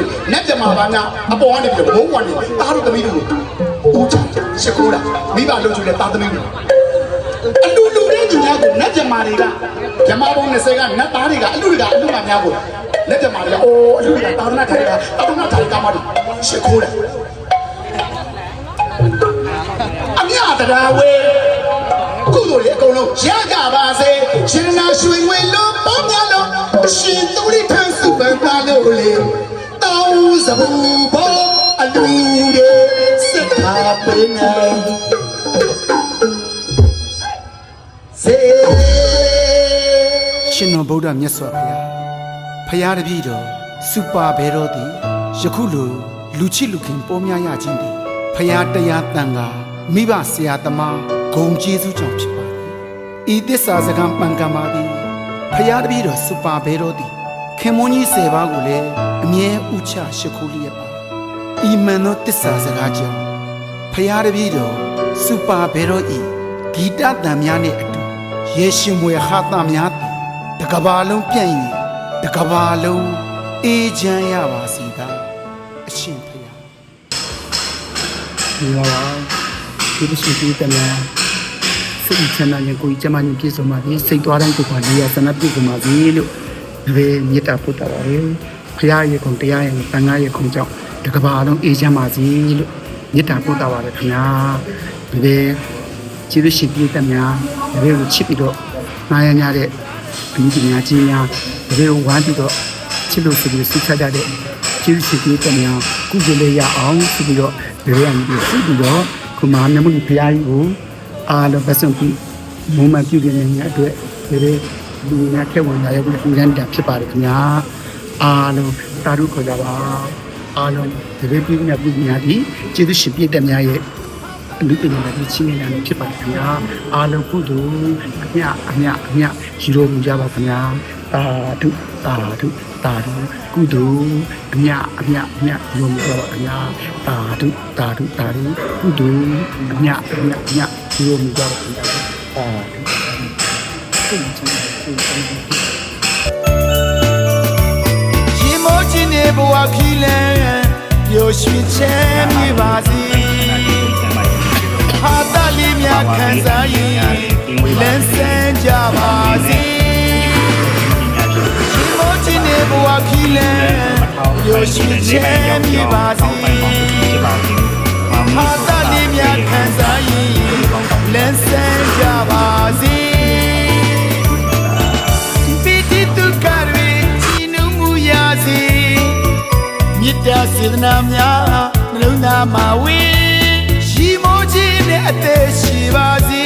ရင်နတ်ကြမှာပါများအပေါ်ကနေပြီးတော့ဘုံကနေတားတို့သမီးတို့ကိုဦးချရှစ်ခိုးတာမိဘလုံးချူတဲ့တားသမီးတွေအလူလူတဲ့သူများကိုနတ်ကြမှာတွေကဂျမားဘုံ20ကနတ်သားတွေကအလူတွေကအလူမများကိုနတ်ကြမှာတွေကအိုးအလူတွေကတာရဏထိုင်ကတာရဏထိုင်ကမှတို့ရှစ်ခိုးတယ်အမြတရားဝဲကုသိုလ်တွေအကုန်လုံးရကြပါစေ တောင်းစပူဘောအလူတွေစစ်ပါပေးနေစေရှင်တော်ဗုဒ္ဓမြတ်စွာဘုရားဖရာတပည့်တော်စူပါဘဲတော်သည်ယခုလိုလူချစ်လူခင်ပေါ်များရခြင်းသည်ဖရာတရားတန်ခါမိဘဆရာသမားဂုံကျေးဇူးကြောင့်ဖြစ်ပါသည်ဤသစ္စာစကားပန်ကံပါသည်ဖရာတပည့်တော်စူပါဘဲတော်သည် ခင်မွန်းကြီး၁၀ပါးကိုလည်းအမြဲဥချရှိခိုးလျက်ပါဤမှန်သောသစ္စာစကားကြောင့်ဖရာတပည့်တော်စူပါဘဲတော်ဤဂီတတန်များနှင့်အတူယေရှုမွေဟာသများသည်တကဘာလုံးပြန့်ရင်တကဘာလုံးအေးချမ်းရပါစေသာအရှင်ဖျားဒီမှာပါဒီလိုရှိပြီးတယ်များစိတ်ချမ်းသာခြင်းကိုယ်ကျမ်းမာခြင်းပြည့်စုံပါစေစိတ်သွားတိုင်းကိုယ်ပါနေရာဆန္ဒပြည့်စုံပါစေလို့ ဒီမေတ္တာပို့တာပါလေဖရာရဲ့ခုံတရားရဲ့တန်ခါရဲ့ခုံကြောင့်တကဘာလုံးအေးချမ်းပါစေလို့မေတ္တာပို့တာပါလေခင်ဗျာဒီကျေးဇူးရှင်ပြည့်တယ်များဒီလိုချစ်ပြီးတော့နားရညတဲ့အမိကြီးများကြီးများဒီလိုဝမ်းပြီးတော့ချစ်လို့ဆိုပြီးစိတ်ချကြတဲ့ကျေးဇူးရှင်ပြည့်တယ်များကုသိုလ်လေးရအောင်ဆိုပြီးတော့ဒီလိုရပြီးစိတ်ပြီးတော့ခုမှမြတ်မှုဖရာကြီးကိုအားလုံးပတ်စုံပြီးမုံမပြုပြနေတဲ့အတွက်ဒီလို လူများထက်ဝင်လာရပြီးပူဇန်တာဖြစ်ပါတယ်ခင်ဗျာအားလုံးတာရုခေါ်ကြပါအားလုံးဒီလိုပြုနေပြည်များဒီကျေးဇူးရှင်ပြည့်တယ်များရဲ့လူပညာတွေချင်းနေတာဖြစ်ပါတယ်ခင်ဗျာအားလုံးကုသိုလ်အမြအမြအမြရှိလို့ကြပါခင်ဗျာတာဓုတာဓုတာဓုကုသိုလ်အမြအမြအမြရှိလို့ကြပါခင်ဗျာတာဓုတာဓုတာဓုကုသိုလ်အမြအမြအမြရှိလို့ကြပါခင်ဗျာတာဓု စိတ်ချမ်းသာစိတ်ချမ်းသာရှင်မောချင်းနေဘဝခီလန်ပျော်ရွှင်ချမ်းမြေပါစေဟာတလေးများခံစားရင်ဝေလန်းဆန်းကြပါစေရှင်မောချင်းနေဘဝခီလန်ပျော်ရွှင်ချမ်းမြေပါစေဟာတ နှလုံးသားမှာဝေးရီမိုးခြင်းနဲ့အသက်ရှိပါစေ